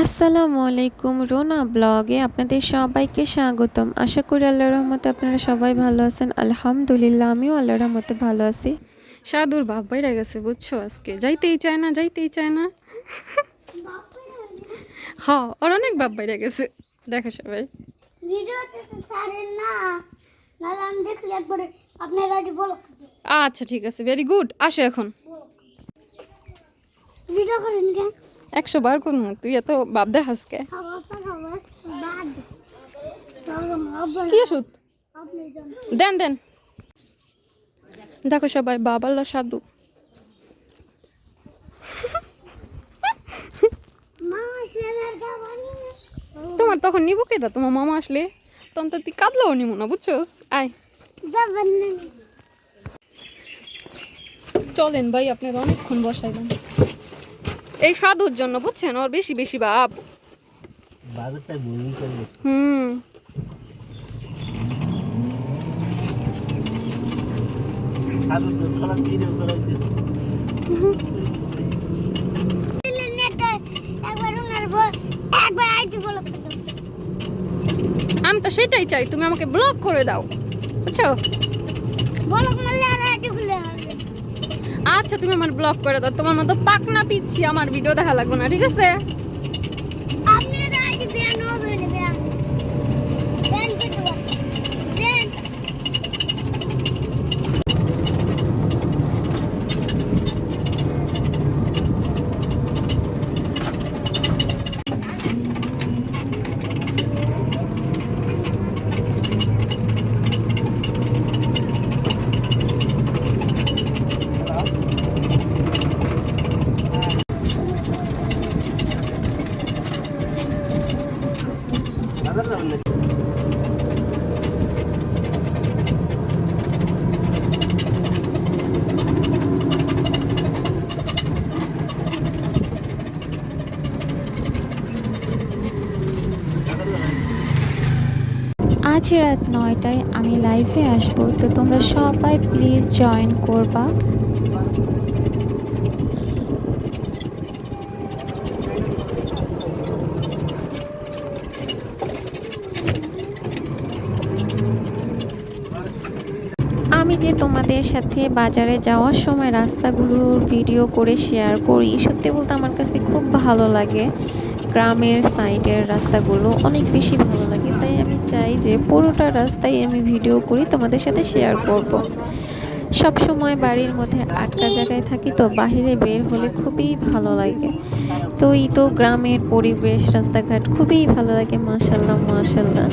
আসসালামু আলাইকুম রোনা ব্লগে আপনাদের সবাইকে স্বাগতম। আশা করি আল্লাহর রহমতে আপনারা সবাই ভালো আছেন। আলহামদুলিল্লাহ আমিও আল্লাহর রহমতে ভালো আছি। সাধুর বাপ বাইরে গেছে বুঝছ আজকে? যাইতেই চায় না যাইতেই চায় না। হ ওর অনেক বাপ বাইরে গেছে। দেখো সবাই। আচ্ছা ঠিক আছে। ভেরি গুড আসো এখন। ভিডিও করেন কেন? একশো বার করুন তুই এত বাপ দেখাস কে? ওষুধ? দেন দেন। দেখো সবাই বাবাল্লা সাধু তোমার তখন নিবো কেটা তোমার মামা আসলে? তখন তো তুই কাঁদলেও নিব না, বুঝছোস? আয়। চলেন ভাই, আপনার অনেকক্ষণ বসাইলাম এই সাধুর জন্য বুঝছেন? ওর বেশি বেশি করে হুম আমি তো সেটাই চাই তুমি আমাকে ব্লক করে দাও বুঝছ? বলো মারলে আর আইটি খুলে হবে আচ্ছা তুমি আমার ব্লগ করে দাও। তোমার মতো পাকনা পিচ্ছি আমার ভিডিও দেখা লাগবে না, ঠিক আছে আপনি আর আইটি ব্যান হয়ে যাবে ব্যান ব্যান করতে পারবেন ব্যান বাজার যাবেন নাকি আজ রাত নয়টায় আমি লাইভে আসব, তো তোমরা সবাই প্লিজ জয়েন করবা। আমি যে তোমাদের সাথে বাজারে যাওয়ার সময় রাস্তাগুলোর ভিডিও করে শেয়ার করি, সত্যি বলতে আমার কাছে খুব ভালো লাগে। গ্রামের সাইডের রাস্তাগুলো অনেক বেশি ভালো চাই যে পুরোটা রাস্তায় আমি ভিডিও করি, তোমাদের সাথে শেয়ার করব। সব সময় বাড়ির মধ্যে আটকা জায়গায় থাকি তো বাইরে বের হলে খুবই ভালো লাগে। তো এই তো গ্রামের পরিবেশ, রাস্তাঘাট খুবই ভালো লাগে মাশাল্লাহ মাশাল্লাহ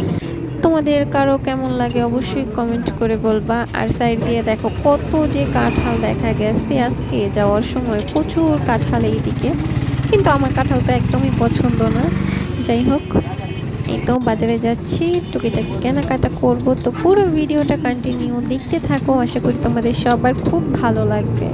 তোমাদের কারও কেমন লাগে অবশ্যই কমেন্ট করে বলবা। আর সাইড দিয়ে দেখো কত যে কাঁঠাল দেখা গেছে, আজকে যাওয়ার সময় প্রচুর কাঁঠাল এইদিকে। কিন্তু আমার কাঁঠালটা একদমই পছন্দ না। যাই হোক এই তো বাজারে যাচ্ছি, টুকিটাকি কেনাকাটা করব। তো পুরো ভিডিওটা কন্টিনিউ দেখতে থাকো, আশা করি তোমাদের সবার খুব ভালো লাগবে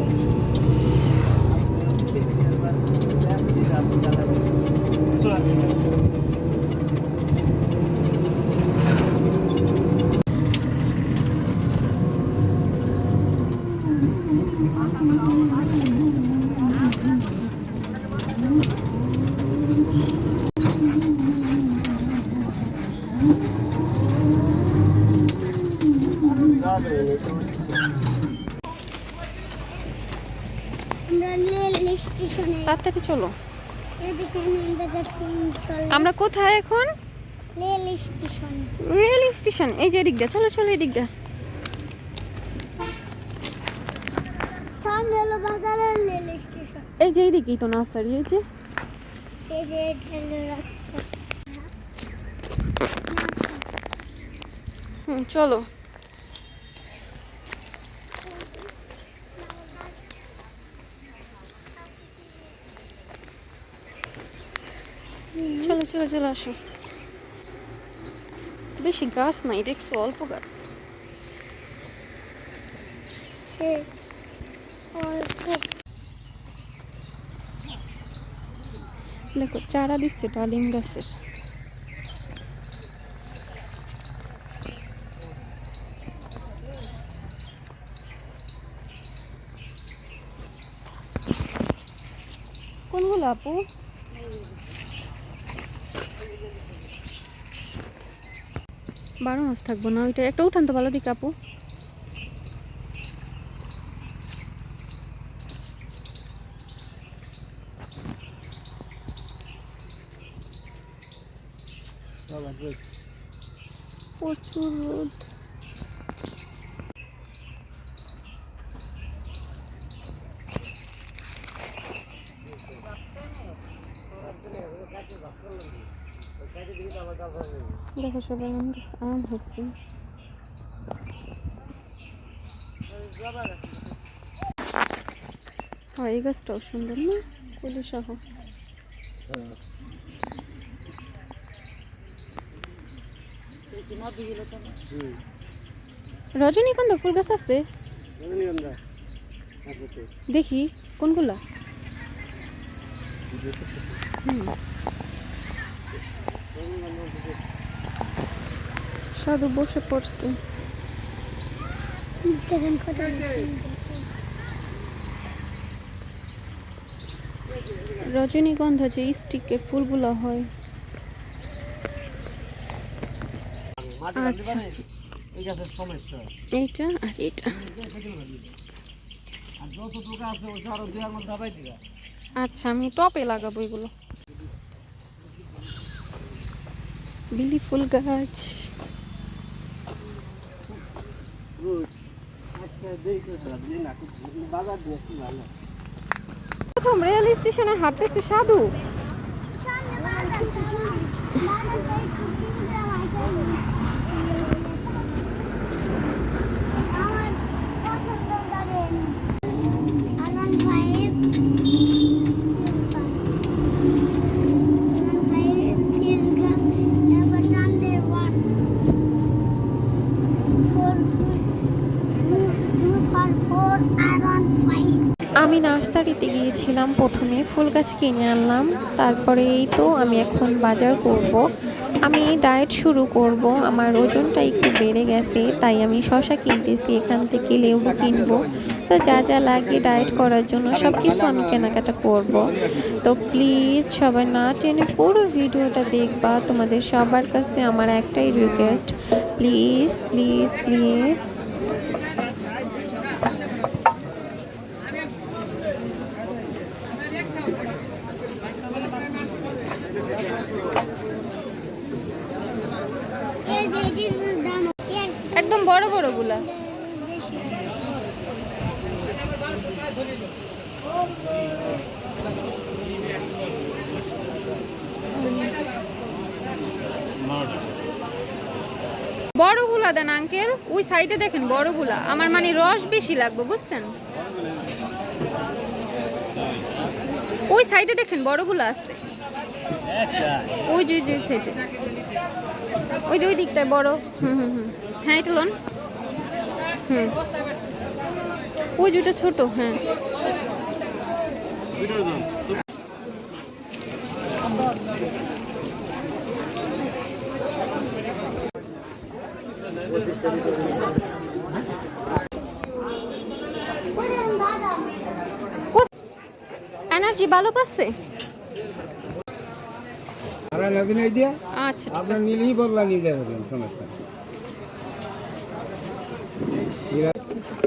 রেল স্টেশনে তাড়াতাড়ি চলো। আমরা কোথায় এখন? রেল স্টেশনে। রেল স্টেশন এই যে এদিক দিয়ে চলো চলো এদিক দিয়ে। সামনে রেল স্টেশন। এই যে এইদিকেই তো নার্সারি এই যে। চলো। চলো চলো আসো। বেশি গাছ নাই দেখছ অল্প গাছ। দেখো চারা দিচ্ছে ডালিম গাছের। কোনগুলো আপু? বারো মাস থাকব না ওইটা একটা উঠান তো ভালো দিক আপু বাবা দেখ প্রচুর রোদ আম হচ্ছে হয় এই গাছটাও সুন্দর না? কুলি সহ। রজনীগন্ধা ফুল গাছ আছে? দেখি কোনগুলা? হুম। সাধু বসে পড়ছে। রজনীগন্ধা যে স্টিকের ফুলগুলো হয়। আচ্ছা। আর এটা। আচ্ছা আমি টপে লাগাবো এগুলো। বিলি ফুল গাছ রোজ আজকে দেরি করে তোরা দিলি না খুব বাজার দিয়ে কি ভালো প্রথম রেল স্টেশনে হাঁটতেছে সাধু। নার্সারিতে গিয়েছিলাম প্রথমে ফুল গাছ কিনে আনলাম, তারপরে এই তো আমি এখন বাজার করব। আমি ডায়েট শুরু করব, আমার ওজনটা একটু বেড়ে গেছে, তাই আমি শশা কিনতেছি, এখান থেকে লেবু কিনবো। তো যা যা লাগে ডায়েট করার জন্য সব কিছু আমি কেনাকাটা করব। তো প্লিজ সবাই না টেনে পুরো ভিডিওটা দেখবা, তোমাদের সবার কাছে আমার একটাই রিকোয়েস্ট প্লিজ প্লিজ প্লিজ এর ভেজিটেবল দাম এর একদম বড় বড়গুলা বেশি বড়গুলা দেন আঙ্কেল ওই সাইডে দেখেন বড়গুলা আমার মানে রস বেশি লাগবে, বুঝছেন? ওই সাইডে দেখেন বড়গুলা আছে। ওই যে, ওই সাইডে ওই যে, ওই দিকটায় বড়। হুম হুম হুম। হ্যাঁ এটা লোন। হুম। ওই যেটা ছোট হ্যাঁ। এনার্জি ভালো পাচ্ছে? আচ্ছা আপনার নিলেই বদলা নিয়ে যাবেন সমস্যা নেই। যাইবো রাখা তেরো করে দেবে দুশো আশি টাকা হবে নিবেই ছোট না দেখি হুম দেখো এই দেন তো গার্ডেন দেবে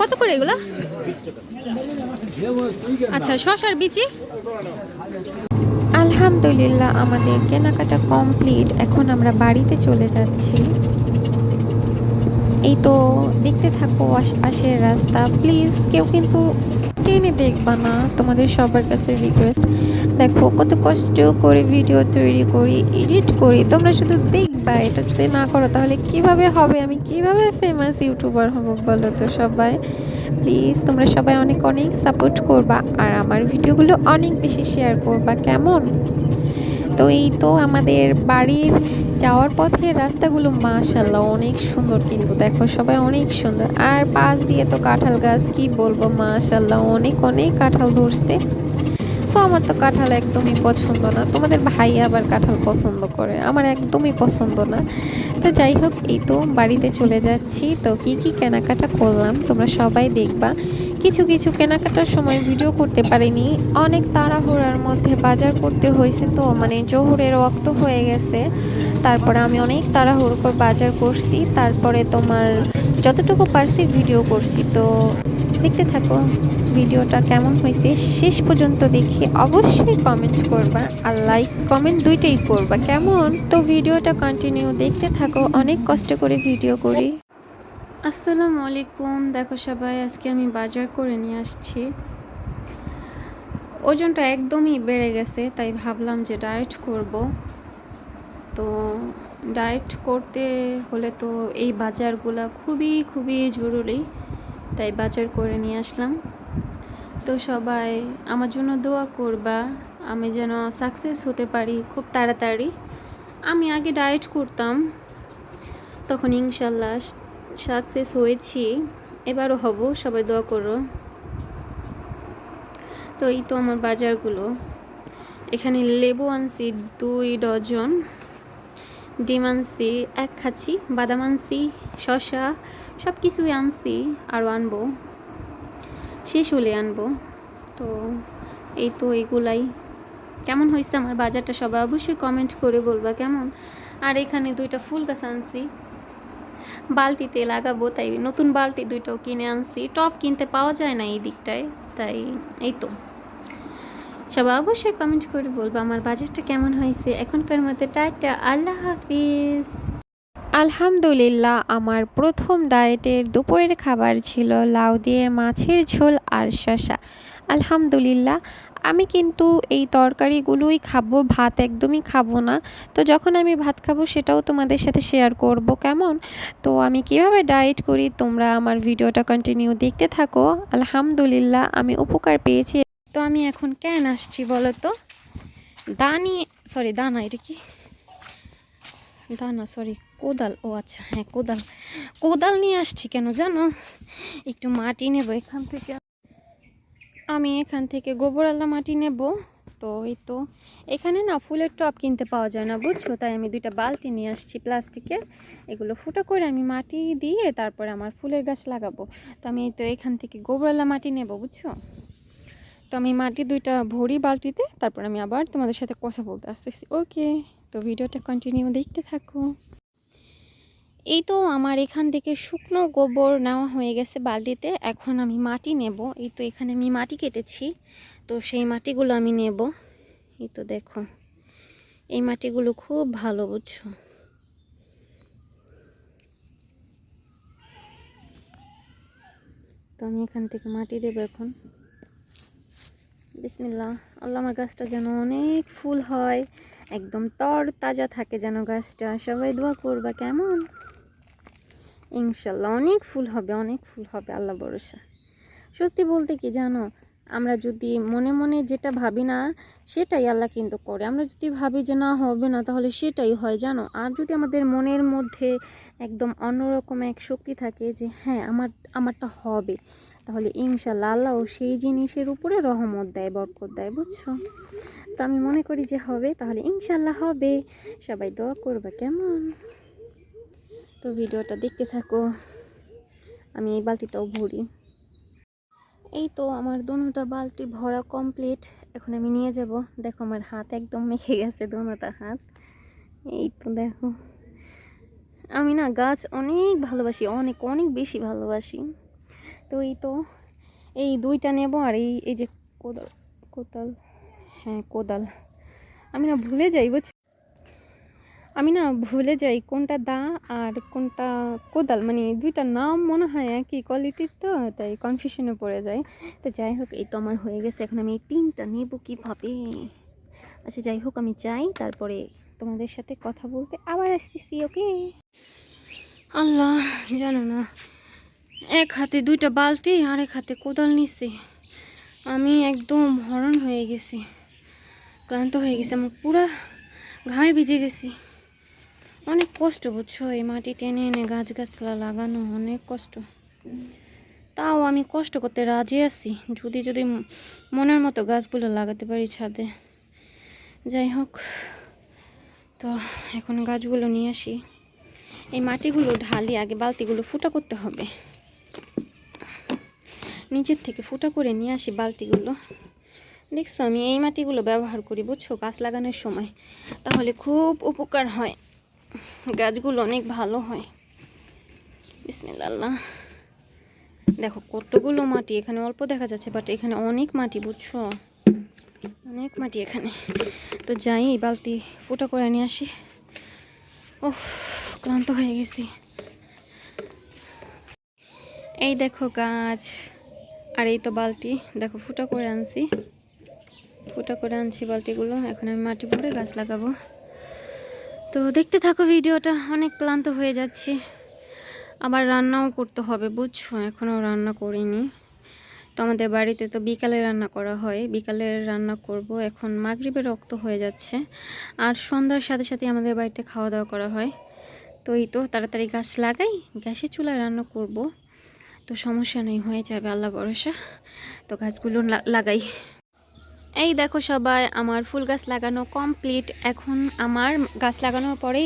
কত করে এগুলা? আচ্ছা শশার বিচি? আলহামদুলিল্লাহ, আমাদের কেনাকাটা কমপ্লিট। এখন আমরা বাড়িতে চলে যাচ্ছি। এই তো, দেখতে থাকো আশেপাশের রাস্তা। প্লিজ, কেউ কিন্তু টেনে দেখবা না? তোমাদের সবার কাছে রিকোয়েস্ট দেখো, কত কষ্ট করে ভিডিও তৈরি করি এডিট করি। তোমরা শুধু দেখবা এটা যদি না করো, তাহলে কীভাবে হবে? আমি কীভাবে ফেমাস ইউটিউবার হব বলো তো সবাই? প্লিজ তোমরা সবাই অনেক অনেক সাপোর্ট করবা। আর আমার ভিডিওগুলো অনেক বেশি শেয়ার করবা, কেমন? তো এই তো আমাদের বাড়ির যাওয়ার পথে রাস্তাগুলো মাশাল্লাহ অনেক সুন্দর কিন্তু দেখো সবাই অনেক সুন্দর। আর পাশ দিয়ে তো কাঁঠাল গাছ, কি বলব? মাশাল্লাহ অনেক অনেক কাঁঠাল ধরছে। তো আমার তো কাঁঠাল একদমই পছন্দ না। তোমাদের ভাই আবার কাঁঠাল পছন্দ করে, আমার একদমই পছন্দ না। তো যাই হোক, এই তো বাড়িতে চলে যাচ্ছি। তো কি কি কেনাকাটা করলাম, তোমরা সবাই দেখবা। কিছু কিছু কেনাকাটার সময় ভিডিও করতে পারিনি। অনেক তাড়াহুড়ার মধ্যে বাজার করতে হয়েছে তো মানে জোহরের রক্ত হয়ে গেছে। তারপরে আমি অনেক তাড়াহুড়ো করে বাজার করছি। তারপরে তোমার যতটুকু পারছি ভিডিও করছি। তো দেখতে থাকো ভিডিওটা কেমন হয়েছে। শেষ পর্যন্ত দেখে অবশ্যই কমেন্ট করবা আর লাইক কমেন্ট দুইটাই করবা কেমন? তো ভিডিওটা কন্টিনিউ দেখতে থাকো। অনেক কষ্ট করে ভিডিও করি। আসসালামু আলাইকুম। দেখো সবাই, আজকে আমি বাজার করে নিয়ে আসছি। ওজনটা একদমই বেড়ে গেছে, তাই ভাবলাম যে ডায়েট করব। তো ডায়েট করতে হলে তো এই বাজারগুলো খুবই খুবই জরুরি। তাই বাজার করে নিয়ে আসলাম। তো সবাই, আমার জন্য দোয়া করবা, আমি যেন সাকসেস হতে পারি খুব তাড়াতাড়ি। আমি আগে ডায়েট করতাম, তখন ইনশাল্লাহ সাকসেস হয়েছি। এবারও হব, সবাই দোয়া করো। তো এই তো আমার বাজারগুলো। এখানে লেবু আনছি দুই ডজন। ডিম আনছি, এক খাচ্ছি, বাদাম আনছি, শসা সব কিছুই আনছি আরও আনব। শেষ হলে আনব। তো এই তো এগুলাই। কেমন হয়েছে আমার বাজারটা সবাই অবশ্যই কমেন্ট করে বলবা কেমন? আর এখানে দুইটা ফুল গাছ আনছি। বালতিতে লাগাবো, তাই নতুন বালতি দুইটাও কিনে আনছি। টপ কিনতে পাওয়া যায় না এই দিকটায়, তাই এই তো। সবাই অবশ্যই কমেন্ট করে বলব আমার বাজেটটা কেমন হয়েছে? এখনকার মতো টাটা, আল্লাহ হাফিজ। আলহামদুলিল্লাহ, আমার প্রথম ডায়েটের দুপুরের খাবার ছিল লাউ দিয়ে মাছের ঝোল আর শসা। আলহামদুলিল্লাহ, আমি কিন্তু এই তরকারিগুলোই খাব, ভাত একদমই খাব না। তো যখন আমি ভাত খাব, সেটাও তোমাদের সাথে শেয়ার করব, কেমন? তো আমি কীভাবে ডায়েট করি, তোমরা আমার ভিডিওটা কন্টিনিউ দেখতে থাকো। আলহামদুলিল্লাহ, আমি উপকার পেয়েছি। তো আমি এখন কেন আসছি বলো তো দানি সরি দানা, এটা কি? দানা সরি কোদাল, ও আচ্ছা হ্যাঁ কোদাল। কোদাল নিয়ে আসছি কেন জানো? একটু মাটি নেব এখান থেকে। আমি এখান থেকে গোবরালা মাটি নেব। তো এই তো, এখানে না ফুলের টব কিনতে পাওয়া যায় না, বুঝছ? তাই আমি দুইটা বালতি নিয়ে আসছি প্লাস্টিকের। এগুলো ফুটো করে আমি মাটি দিয়ে তারপরে আমার ফুলের গাছ লাগাবো। তো আমি এই তো এখান থেকে গোবরালা মাটি নেব, বুঝছ? তো আমি মাটি দুইটা ভরি বালতিতে, তারপর আমি আবার তোমাদের সাথে কথা বলতে আসতেছি। ওকে, তো ভিডিওটা কন্টিনিউ দেখতে থাকো। এই তো আমার এখান থেকে শুকনো গোবর নেওয়া হয়ে গেছে বালতিতে, এখন আমি মাটি নেব। এই তো এখানে আমি মাটি কেটেছি, তো সেই মাটিগুলো আমি নেব। এই তো দেখো, এই মাটিগুলো খুব ভালো, বুঝছ? তো আমি এখান থেকে মাটি দেবো এখন। বিসমিল্লা আল্লাহ আমার গাছটা যেন অনেক ফুল হয়, একদম তর তাজা থাকে যেন গাছটা। সবাই দোয়া করবা, কেমন? ইনশাল্লাহ অনেক ফুল হবে, অনেক ফুল হবে, আল্লাহ ভরসা। সত্যি বলতে কি জানো, আমরা যদি মনে মনে যেটা ভাবি না, সেটাই আল্লাহ কিন্তু করে। আমরা যদি ভাবি যে না, হবে না, তাহলে সেটাই হয়, জানো? আর যদি আমাদের মনের মধ্যে একদম অন্যরকম এক শক্তি থাকে যে হ্যাঁ আমার, আমারটা হবে তাহলে ইনশাল্লাহ আল্লাহ সেই জিনিসের উপরে রহমত দেয়, বরকত দেয়, বুঝছ? তো আমি মনে করি যে হবে, তাহলে ইনশাল্লাহ হবে। সবাই দোয়া করবে, কেমন? তো ভিডিওটা দেখতে থাকো। আমি এই বালতিটাও ভরি। এই তো আমার দোনোটা বালতি ভরা কমপ্লিট এখন আমি নিয়ে যাব। দেখো আমার হাত একদম মেখে গেছে, দোনোটা হাত। এই তো দেখো। আমি না গাছ অনেক ভালোবাসি, অনেক অনেক বেশি ভালোবাসি। তো এই তো, এই দুইটা নেব আর এই এই যে কোদাল কোদাল হ্যাঁ কোদাল। আমি না ভুলে যাই, বুঝছি? আমি না ভুলে যাই কোনটা দা আর কোনটা কোদাল। মানে দুইটা নাম মনে হয় একই কোয়ালিটির তো, তাই কনফিউশনে পড়ে যায় তো যাই হোক, এই তো আমার হয়ে গেছে। এখন আমি এই তিনটা নেব কীভাবে? আচ্ছা যাই হোক, আমি চাই তারপরে তোমাদের সাথে কথা বলতে আবার আসতেছি, ওকে? আল্লাহ, জানো না। এক হাতে দুইটা বালতি আর এক হাতে কোদাল নিছি। আমি একদম হরণ হয়ে গেছি, ক্লান্ত হয়ে গেছি, আমার পুরা ঘামে ভিজে গেছি। অনেক কষ্ট, বুঝছ? এই মাটি টেনে এনে গাছ গাছলা লাগানো অনেক কষ্ট। তাও আমি কষ্ট করতে রাজি আছি, যদি যদি মনের মতো গাছগুলো লাগাতে পারি ছাদে। যাই হোক, তো এখন গাছগুলো নিয়ে আসি। এই মাটিগুলো ঢালি, আগে বালতিগুলো ফুটা করতে হবে। নিচের থেকে ফুটা করে নিয়ে আসি বালতিগুলো। দেখছ আমি এই মাটিগুলো ব্যবহার করি, বুঝছ? গাছ লাগানোর সময়। তাহলে খুব উপকার হয়। গাছগুলো অনেক ভালো হয়। বিসমিল্লাহ। দেখো, কতগুলো মাটি এখানে, অল্প দেখা যাচ্ছে বাট এখানে অনেক মাটি, বুঝছ? অনেক মাটি এখানে। তো যাই, এই বালতি ফুটা করে নিয়ে আসি। ওহ ক্লান্ত হয়ে গেছি। এই দেখো গাছ। আর এই তো বালতি। দেখো, ফুটা করে আনছি। ফুটা করে আনছি বালতিগুলো। এখন আমি মাটি ভরে গাছ লাগাবো। তো দেখতে থাকো ভিডিওটা, অনেক ক্লান্ত হয়ে যাচ্ছি। আবার রান্নাও করতে হবে, বুঝছ? এখনও রান্না করিনি। তো আমাদের বাড়িতে তো বিকালে রান্না করা হয়। বিকালে রান্না করব। এখন মাগরিবের রক্ত হয়ে যাচ্ছে। আর সন্ধ্যার সাথে সাথে আমাদের বাড়িতে খাওয়া দাওয়া করা হয়। তো এই তো, তাড়াতাড়ি গাছ লাগাই গ্যাসে চুলায় রান্না করব। তো সমস্যা নেই, হয়ে যাবে, আল্লাহ ভরসা। তো গাছগুলো লাগাই। এই দেখো সবাই, আমার ফুল গাছ লাগানো কমপ্লিট এখন আমার গাছ লাগানোর পরে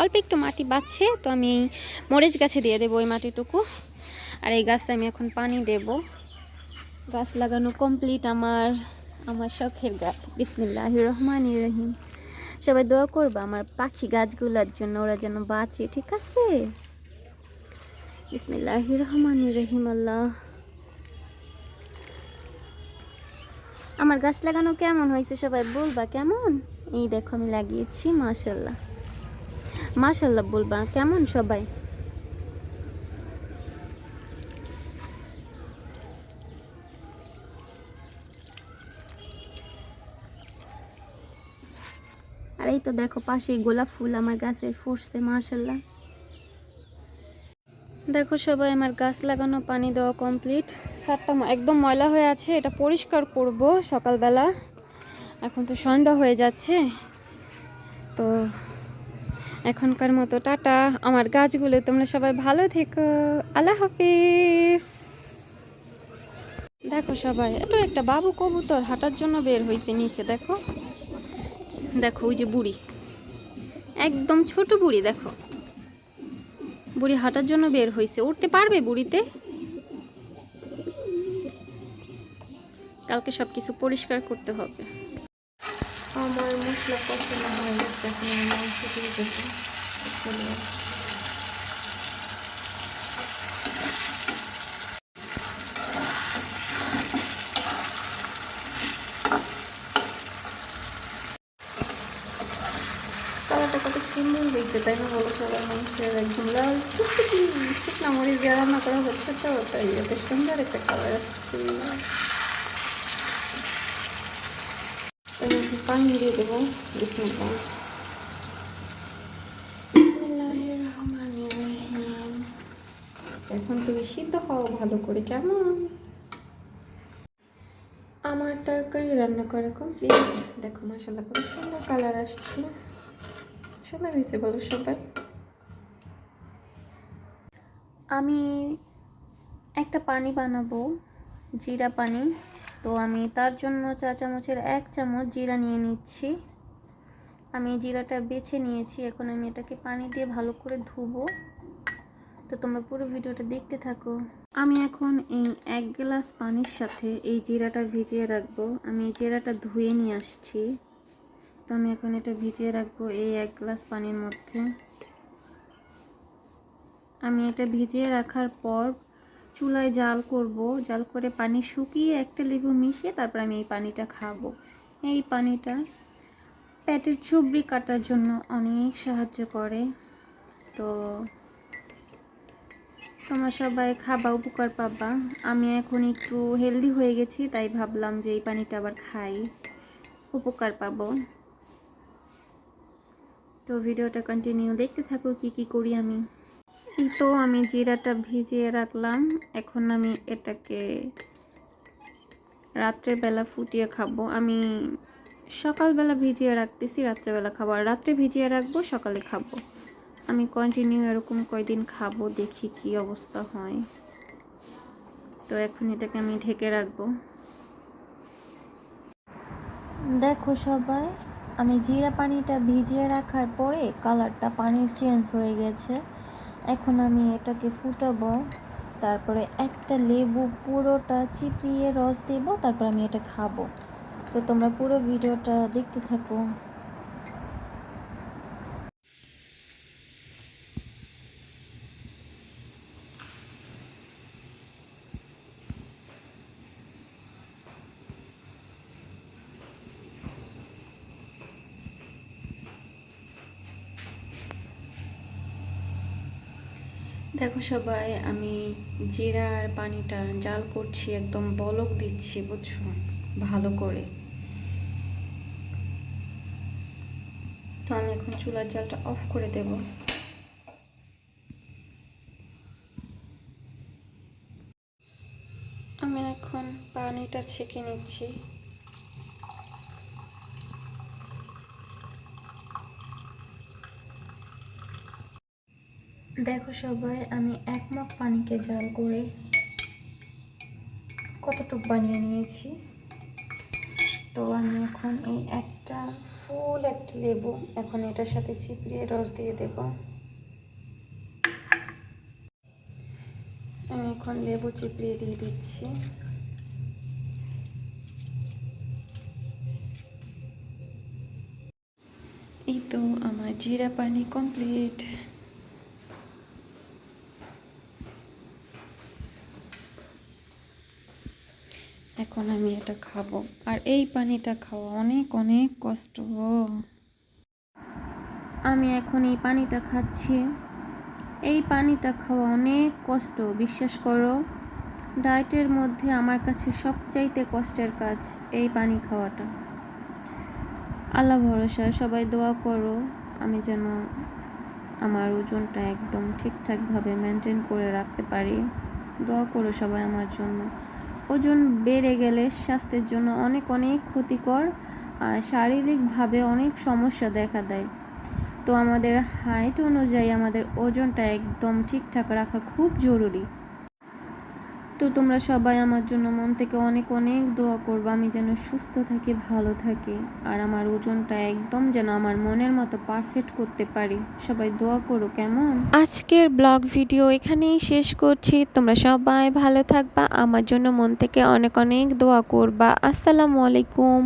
অল্প একটু মাটি বাঁচছে, তো আমি এই মরিচ গাছে দিয়ে দেবো ওই মাটিটুকু। আর এই গাছটা আমি এখন পানি দেব। গাছ লাগানো কমপ্লিট আমার আমার শখের গাছ। বিসমিল্লাহ রহমান রহিম। সবাই দোয়া করব, আমার পাখি গাছগুলোর জন্য, ওরা যেন বাঁচে, ঠিক আছে? বিসমিল্লাহ রহমান রহিম আল্লাহ। আমার গাছ লাগানো কেমন হয়েছে সবাই বলবা? কেমন? এই দেখো, আমি লাগিয়েছি মাশাল্লাহ মাশাল্লাহ বলবা, কেমন সবাই? আর এই তো দেখো পাশে গোলাপ ফুল আমার গাছের ফুটছে মাশাল্লাহ দেখো সবাই, আমার গাছ লাগানো, পানি দেওয়া কমপ্লিট সারটা একদম ময়লা হয়ে আছে, এটা পরিষ্কার করব সকালবেলা। এখন তো সন্ধ্যা হয়ে যাচ্ছে। তো এখনকার মতো টাটা। আমার গাছগুলো, তোমরা সবাই ভালো থেকো। আল্লাহ হাফিজ। দেখো সবাই এটা একটা বাবু কবুতর, হাঁটার জন্য বের হয়েছে নিচে, দেখো। দেখো, ওই যে বুড়ি। একদম ছোট বুড়ি, দেখো। বুড়ি হাঁটার জন্য বের হয়েছে উঠতে পারবে বুড়িতে? কালকে সব কিছু পরিষ্কার করতে হবে। আমার মশলা পছন্দ হয় না মাংস দিয়ে দেবো চলে আসি। কালারটা কত সুন্দর দেখতে তাই না বলো সবাই মানুষের একদম লাল শুকনা মরিচ দিয়ে রান্না করা হচ্ছে তো তাই এত সুন্দর একটা কালার আসছে পানি দিয়ে দেবো রহিম। এখন তুমি সিদ্ধ হও ভালো করে কেমন আমার তরকারি রান্না করা কমপ্লিট দেখো মশলা কত সুন্দর কালার আসছে সুন্দর হয়েছে বলো সবাই আমি একটা পানি বানাবো, জিরা পানি। তো আমি তার জন্য চা চামচের এক চামচ জিরা নিয়ে নিচ্ছি। আমি জিরাটা বেছে নিয়েছি, এখন আমি এটাকে পানি দিয়ে ভালো করে ধুবো। তো তোমরা পুরো ভিডিওটা দেখতে থাকো। আমি এখন এই এক গ্লাস পানির সাথে এই জিরাটা ভিজিয়ে রাখব। আমি জিরাটা ধুয়ে নিয়ে আসছি। তো আমি এখন এটা ভিজিয়ে রাখব এই এক গ্লাস পানির মধ্যে। আমি এটা ভিজিয়ে রাখার পর চুলায় জাল করব। জাল করে পানি শুকিয়ে একটা লেবু মিশিয়ে তারপর আমি এই পানিটা খাব। এই পানিটা পেটের চুবড়ি কাটার জন্য অনেক সাহায্য করে। তো তোমরা সবাই খাবা, উপকার পাবা। আমি এখন একটু হেলদি হয়ে গেছি, তাই ভাবলাম যে এই পানিটা আবার খাই। উপকার পাবো। তো ভিডিওটা কন্টিনিউ দেখতে থাকো কি কি করি আমি। তো আমি জিরাটা ভিজিয়ে রাখলাম। এখন আমি এটাকে রাত্রেবেলা ফুটিয়ে খাব। আমি সকালবেলা ভিজিয়ে রাখতেছি, রাত্রেবেলা খাব। আর রাত্রে ভিজিয়ে রাখব, সকালে খাব। আমি কন্টিনিউ এরকম কয়দিন খাব, দেখি কি অবস্থা হয়। তো এখন এটাকে আমি ঢেকে রাখব। দেখো সবাই আমি জিরা পানিটা ভিজিয়ে রাখার পরে কালারটা পানির চেঞ্জ হয়ে গেছে। এখন আমি এটাকে ফুটাবো, তারপরে একটা লেবু পুরোটা চিপড়িয়ে রস দেবো, তারপর আমি এটা খাব। তো তোমরা পুরো ভিডিওটা দেখতে থাকো। দেখো সবাই, আমি জিরার পানিটা জাল করছি, একদম বলক দিচ্ছি, বুঝছ? ভালো করে। তো আমি এখন চুলার জালটা অফ করে দেব। আমি এখন পানিটা ছেঁকে নিচ্ছি। দেখো সবাই, আমি এক মগ পানিকে জাল করে কতটুক বানিয়ে নিয়েছি। তো আমি এখন এই একটা ফুল একটা লেবু এখন এটার সাথে চিপড়িয়ে রস দিয়ে দেব। আমি এখন লেবু চিপড়িয়ে দিয়ে দিচ্ছি। এই তো আমার জিরা পানি কমপ্লিট এখন আমি এটা খাব। আর এই পানিটা খাওয়া অনেক অনেক কষ্ট আমি এখন এই পানিটা খাচ্ছি। এই পানিটা খাওয়া অনেক কষ্ট, বিশ্বাস করো। ডায়েটের মধ্যে আমার কাছে সবচাইতে কষ্টের কাজ এই পানি খাওয়াটা। আল্লাহ ভরসা সবাই দোয়া করো, আমি যেন আমার ওজনটা একদম ঠিকঠাকভাবে মেনটেন করে রাখতে পারি। দোয়া করো সবাই আমার জন্য। ওজন বেড়ে গেলে স্বাস্থ্যের জন্য অনেক অনেক ক্ষতিকর, আর শারীরিকভাবে অনেক সমস্যা দেখা দেয়। তো আমাদের হাইট অনুযায়ী আমাদের ওজনটা একদম ঠিকঠাক রাখা খুব জরুরি। তো তোমরা সবাই আমার জন্য মন থেকে অনেক অনেক দোয়া করব, আমি যেন সুস্থ থাকি, ভালো থাকি, আর আমার ওজনটা একদম যেন আমার মনের মতো পারফেক্ট করতে পারি। সবাই দোয়া করো, কেমন? আজকের ব্লগ ভিডিও এখানেই শেষ করছি। তোমরা সবাই ভালো থাকবা, আমার জন্য মন থেকে অনেক অনেক দোয়া করবা। আসসালামু আলাইকুম।